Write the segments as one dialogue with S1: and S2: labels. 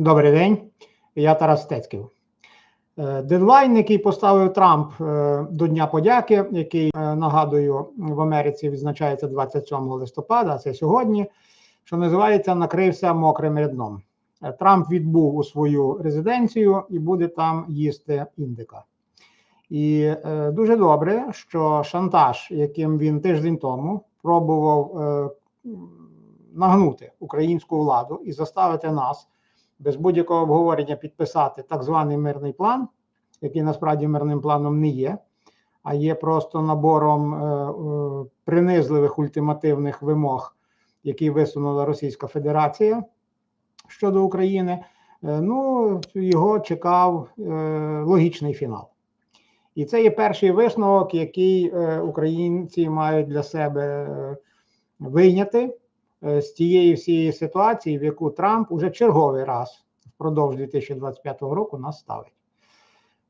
S1: Добрий день, я Тарас Стецький. Е, Дедлайн, який поставив Трамп е, до Дня подяки, який е, нагадую в Америці відзначається 27 листопада, це сьогодні, що називається накрився мокрим рядном. Трамп відбув у свою резиденцію і буде там їсти індика. І дуже добре, що шантаж, яким він тиждень тому пробував нагнути українську владу і заставити нас без будь-якого обговорення підписати так званий мирний план, який насправді мирним планом не є, а є просто набором е, е, принизливих ультимативних вимог, які висунула Російська Федерація щодо України. Е, ну, його чекав е, логічний фінал. І це є перший висновок, який е, українці мають для себе е, вийняти з тієї всієї ситуації, в яку Трамп уже черговий раз впродовж 2025 року нас ставить.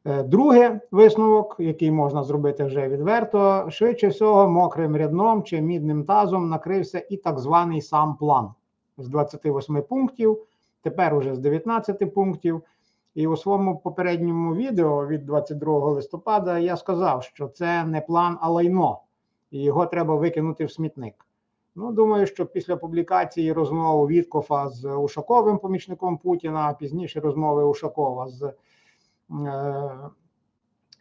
S1: Е, Друге висновок, який можна зробити вже відверто, швидше всього, мокрим рядном чи мідним тазом накрився і так званий сам план з 28 пунктів, тепер уже з 19 пунктів. І у своєму попередньому відео від 22 листопада я сказав, що це не план, а лайно, і його треба викинути в смітник. Ну, думаю, що після публікації розмови Віткофа з Ушаковим, помічником Путіна, а пізніше розмови Ушакова з е,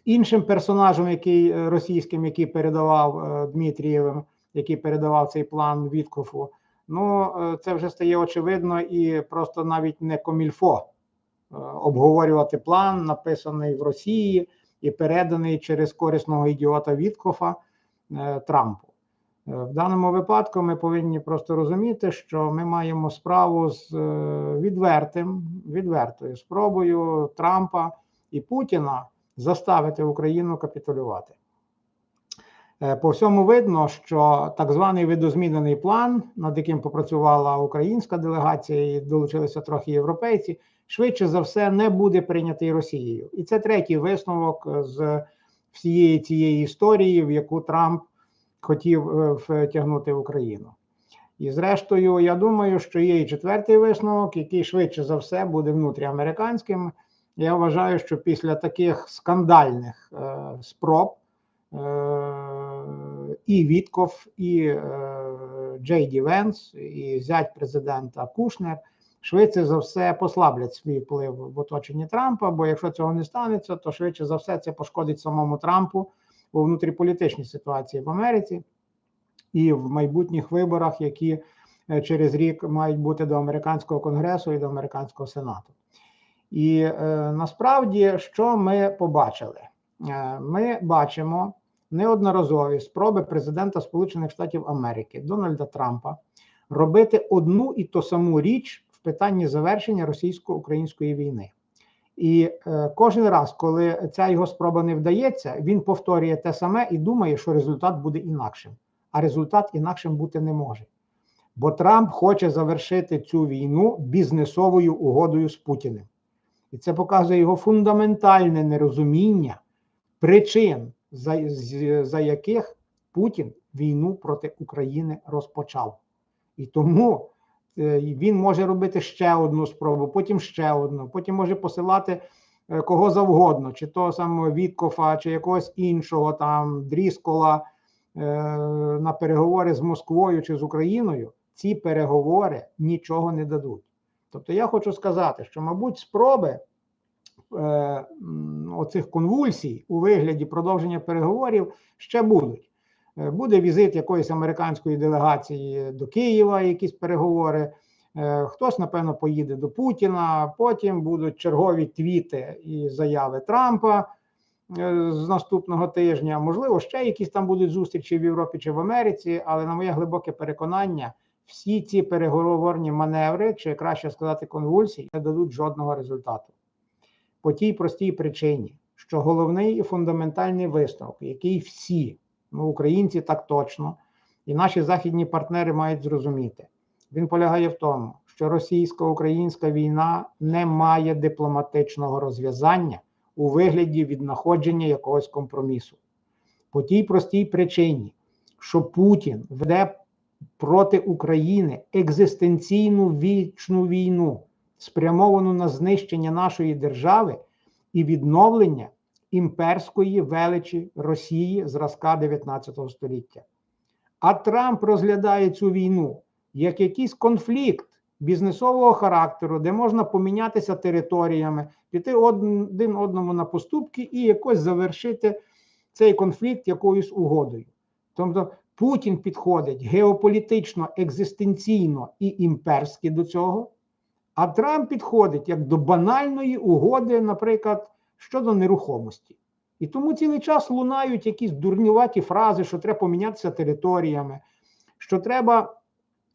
S1: іншим персонажем, який е, російським, який передавав е, Дмитрієвим, який передавав цей план Віткофу. Ну, е, це вже стає очевидно і просто навіть не комільфо е, обговорювати план, написаний в Росії і переданий через корисного ідіота Віткофа е, Трампу. Е, В даному випадку ми повинні просто розуміти, що ми маємо справу з е, відвертим, відвертою спробою Трампа і Путіна заставити Україну капітулювати. Е, По всьому видно, що так званий видозмінений план, над яким попрацювала українська делегація і долучилися трохи європейці, швидше за все не буде прийнятий Росією. І це третій висновок з всієї цієї історії, в яку Трамп хотів е, втягнути Україну. І зрештою, я думаю, що є і четвертий висновок, який швидше за все буде внутріамериканським. Я вважаю, що після таких скандальних е, спроб е, і Вітков, і е, Джей Ді Венс, і зять президента Кушнер швидше за все послаблять свій вплив в оточенні Трампа. Бо якщо цього не станеться, то швидше за все це пошкодить самому Трампу у внутріполітичній ситуації в Америці і в майбутніх виборах, які е, через рік мають бути до американського конгресу і до американського сенату. І е, насправді, що ми побачили? Е, ми бачимо неодноразові спроби президента Сполучених Штатів Америки Дональда Трампа робити одну і ту саму річ в питанні завершення російсько-української війни. І е, кожен раз, коли ця його спроба не вдається, він повторює те саме і думає, що результат буде інакшим. А результат інакшим бути не може. Бо Трамп хоче завершити цю війну бізнесовою угодою з Путіним. І це показує його фундаментальне нерозуміння причин, за, за яких Путін війну проти України розпочав. І тому він може робити ще одну спробу, потім ще одну, потім може посилати е, кого завгодно, чи того самого Віткофа, чи якогось іншого там Дріскола е, на переговори з Москвою чи з Україною. Ці переговори нічого не дадуть. Тобто я хочу сказати, що, мабуть, спроби е, оцих конвульсій у вигляді продовження переговорів ще будуть. Е, Буде візит якоїсь американської делегації до Києва, якісь переговори. Е, Хтось, напевно, поїде до Путіна. Потім будуть чергові твіти і заяви Трампа е, з наступного тижня. Можливо, ще якісь там будуть зустрічі в Європі чи в Америці, але на моє глибоке переконання, всі ці переговорні маневри, чи краще сказати, конвульсії, не дадуть жодного результату. По тій простій причині, що головний і фундаментальний висновок, який всі, ну українці так точно, і наші західні партнери мають зрозуміти, він полягає в тому, що російсько-українська війна не має дипломатичного розв'язання у вигляді віднаходження якогось компромісу. По тій простій причині, що Путін веде проти України екзистенційну вічну війну. спрямовану на знищення нашої держави і відновлення імперської величі Росії зразка 19 століття. А Трамп розглядає цю війну як якийсь конфлікт бізнесового характеру, де можна помінятися територіями, піти один одному на поступки і якось завершити цей конфлікт якоюсь угодою. Тобто Путін підходить геополітично, екзистенційно і імперськи до цього, а Трамп підходить як до банальної угоди, наприклад, щодо нерухомості. І тому цілий час лунають якісь дурнюваті фрази, що треба помінятися територіями, що треба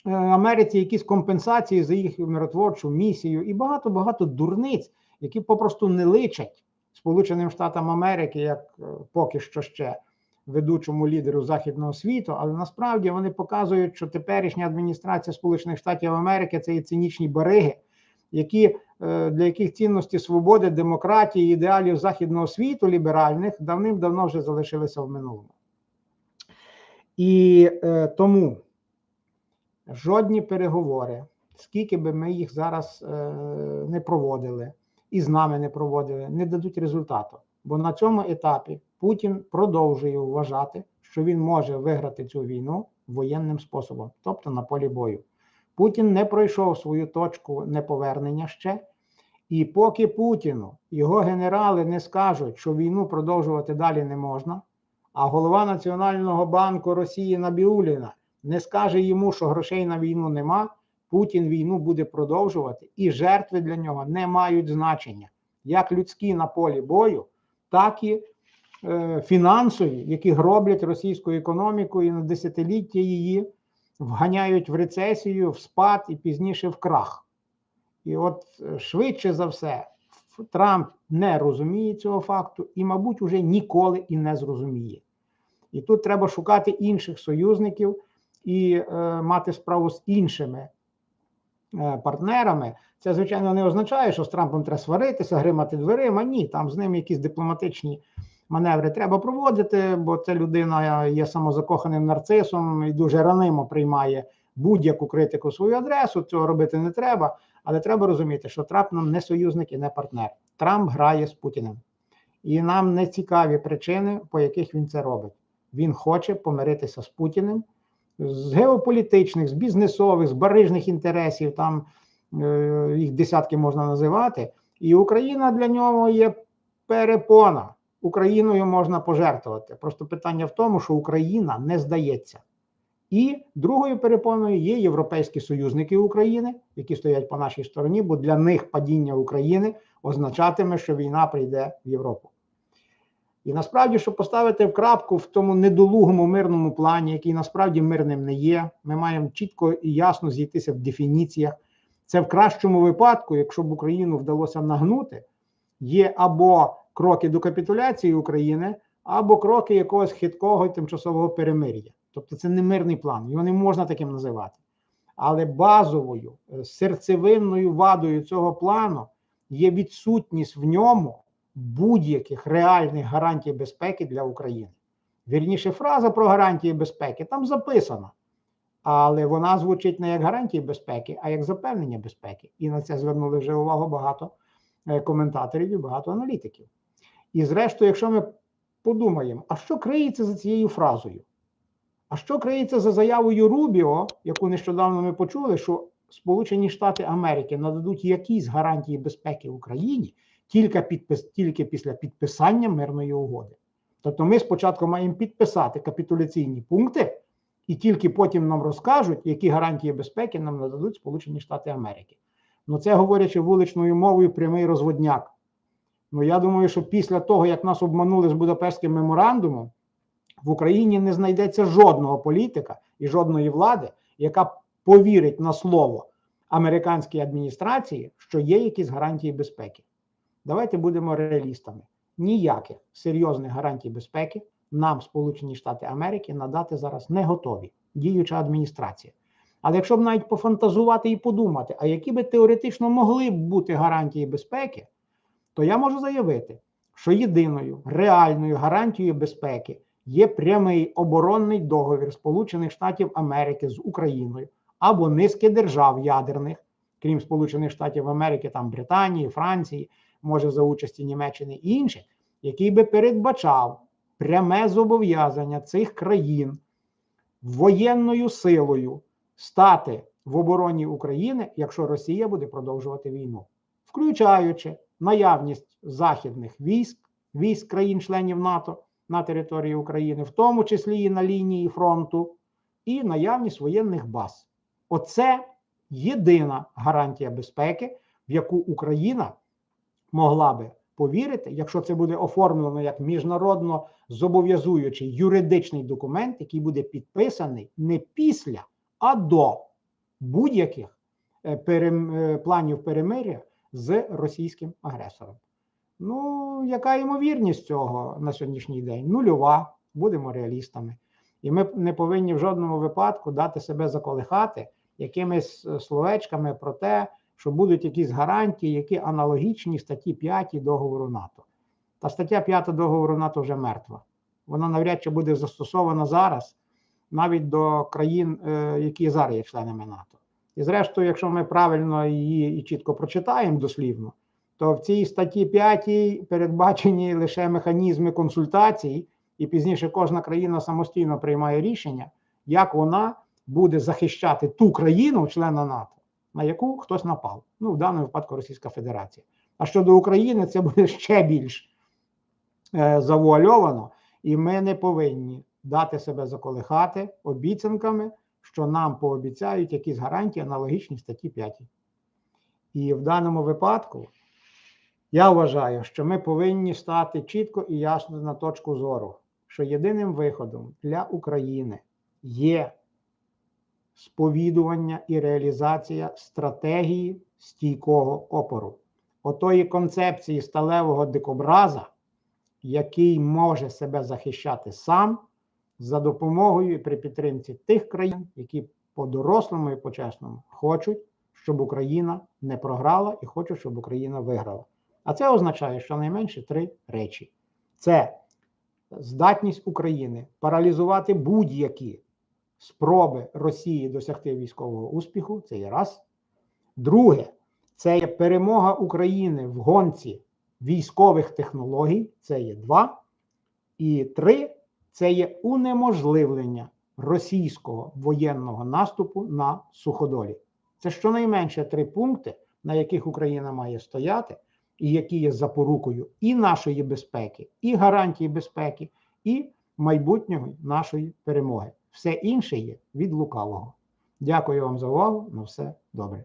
S1: е, Америці якісь компенсації за їх миротворчу місію, і багато-багато дурниць, які попросту не личать Сполученим Штатам Америки, як е, поки що ще ведучому лідеру західного світу, але насправді вони показують, що теперішня адміністрація Сполучених Штатів Америки це є цинічні бариги, які е, для яких цінності свободи, демократії, ідеалів західного світу ліберальних давним-давно вже залишилися в минулому. І е, тому жодні переговори, скільки би ми їх зараз е, не проводили, і з нами не проводили, не дадуть результату. Бо на цьому етапі Путін продовжує вважати, що він може виграти цю війну воєнним способом, тобто на полі бою. Путін не пройшов свою точку неповернення ще. І поки Путіну його генерали не скажуть, що війну продовжувати далі не можна, а голова Національного банку Росії Набіуліна не скаже йому, що грошей на війну нема, Путін війну буде продовжувати, і жертви для нього не мають значення, як людські на полі бою, так і е, фінансові, які гроблять російську економіку і на десятиліття її вганяють в рецесію, в спад і пізніше в крах. І от е, швидше за все, Трамп не розуміє цього факту і, мабуть, уже ніколи і не зрозуміє. І тут треба шукати інших союзників і е, мати справу з іншими е, партнерами. Це, звичайно, не означає, що з Трампом треба сваритися, гримати дверима. Ні, там з ним якісь дипломатичні маневри треба проводити, бо ця людина є самозакоханим нарцисом і дуже ранимо приймає будь-яку критику свою адресу. Цього робити не треба. Але треба розуміти, що Трамп нам не союзник і не партнер. Трамп грає з Путіним. І нам не цікаві причини, по яких він це робить. Він хоче помиритися з Путіним з геополітичних, з бізнесових, з барижних інтересів, там е, їх десятки можна називати. І Україна для нього є перепона. Україною можна пожертвувати. Просто питання в тому, що Україна не здається. І другою перепоною є європейські союзники України, які стоять по нашій стороні, бо для них падіння України означатиме, що війна прийде в Європу. І насправді, щоб поставити в крапку в тому недолугому мирному плані, який насправді мирним не є, ми маємо чітко і ясно зійтися в дефініціях. Це в кращому випадку, якщо б Україну вдалося нагнути, є або кроки до капітуляції України, або кроки якогось хиткого тимчасового перемир'я. Тобто це не мирний план, його не можна таким називати. Але базовою е, серцевинною вадою цього плану є відсутність в ньому будь-яких реальних гарантій безпеки для України. Вірніше, фраза про гарантії безпеки там записана, але вона звучить не як гарантії безпеки, а як запевнення безпеки. І на це звернули вже увагу багато е, коментаторів і багато аналітиків. І зрештою, якщо ми подумаємо, а що криється за цією фразою? А що криється за заявою Рубіо, яку нещодавно ми почули, що Сполучені Штати Америки нададуть якісь гарантії безпеки Україні тільки підпис, тільки після підписання мирної угоди. Тобто ми спочатку маємо підписати капітуляційні пункти, і тільки потім нам розкажуть, які гарантії безпеки нам нададуть Сполучені Штати Америки. Ну це говорячи вуличною мовою, прямий розводняк. Ну я думаю, що після того, як нас обманули з Будапештським меморандумом, в Україні не знайдеться жодного політика і жодної влади, яка повірить на слово американській адміністрації, що є якісь гарантії безпеки. Давайте будемо реалістами. Ніяких серйозних гарантій безпеки нам, Сполучені Штати Америки, надати зараз не готові, діюча адміністрація. Але якщо б навіть пофантазувати і подумати, а які би теоретично могли б бути гарантії безпеки, то я можу заявити, що єдиною реальною гарантією безпеки є прямий оборонний договір Сполучених Штатів Америки з Україною або низки держав ядерних, крім Сполучених Штатів Америки, там Британії, Франції, може за участі Німеччини і інших, який би передбачав пряме зобов'язання цих країн воєнною силою стати в обороні України, якщо Росія буде продовжувати війну, включаючи наявність західних військ, військ країн-членів НАТО на території України, в тому числі і на лінії фронту, і наявність воєнних баз. Оце єдина гарантія безпеки, в яку Україна могла би повірити, якщо це буде оформлено як міжнародно зобов'язуючий юридичний документ, який буде підписаний не після, а до будь-яких е, перем- е, планів перемиря з російським агресором. Ну, яка ймовірність цього на сьогоднішній день? Нульова, будемо реалістами. І ми не повинні в жодному випадку дати себе заколихати якимись е, словечками про те, що будуть якісь гарантії, які аналогічні статті 5 договору НАТО. Та стаття 5 договору НАТО вже мертва. Вона навряд чи буде застосована зараз навіть до країн, е, які зараз є членами НАТО. І зрештою, якщо ми правильно її і чітко прочитаємо дослівно, то в цій статті 5 передбачені лише механізми консультацій, і пізніше кожна країна самостійно приймає рішення, як вона буде захищати ту країну, члена НАТО, на яку хтось напав. Ну, в даному випадку Російська Федерація. А щодо України, це буде ще більш е, завуальовано, і ми не повинні дати себе заколихати обіцянками, що нам пообіцяють якісь гарантії аналогічні статті 5. І в даному випадку я вважаю, що ми повинні стати чітко і ясно на точку зору, що єдиним виходом для України є сповідування і реалізація стратегії стійкого опору, отої концепції сталевого дикобраза, який може себе захищати сам за допомогою і при підтримці тих країн, які по-дорослому і по-чесному хочуть, щоб Україна не програла і хочуть, щоб Україна виграла. А це означає щонайменше три речі: це здатність України паралізувати будь-які спроби Росії досягти військового успіху. Це є раз. Друге, це є перемога України в гонці військових технологій. Це є два. І три це є унеможливлення російського воєнного наступу на суходолі. Це щонайменше три пункти, на яких Україна має стояти, і які є запорукою і нашої безпеки, і гарантії безпеки, і майбутнього нашої перемоги. Все інше є від лукавого. Дякую вам за увагу. На все добре.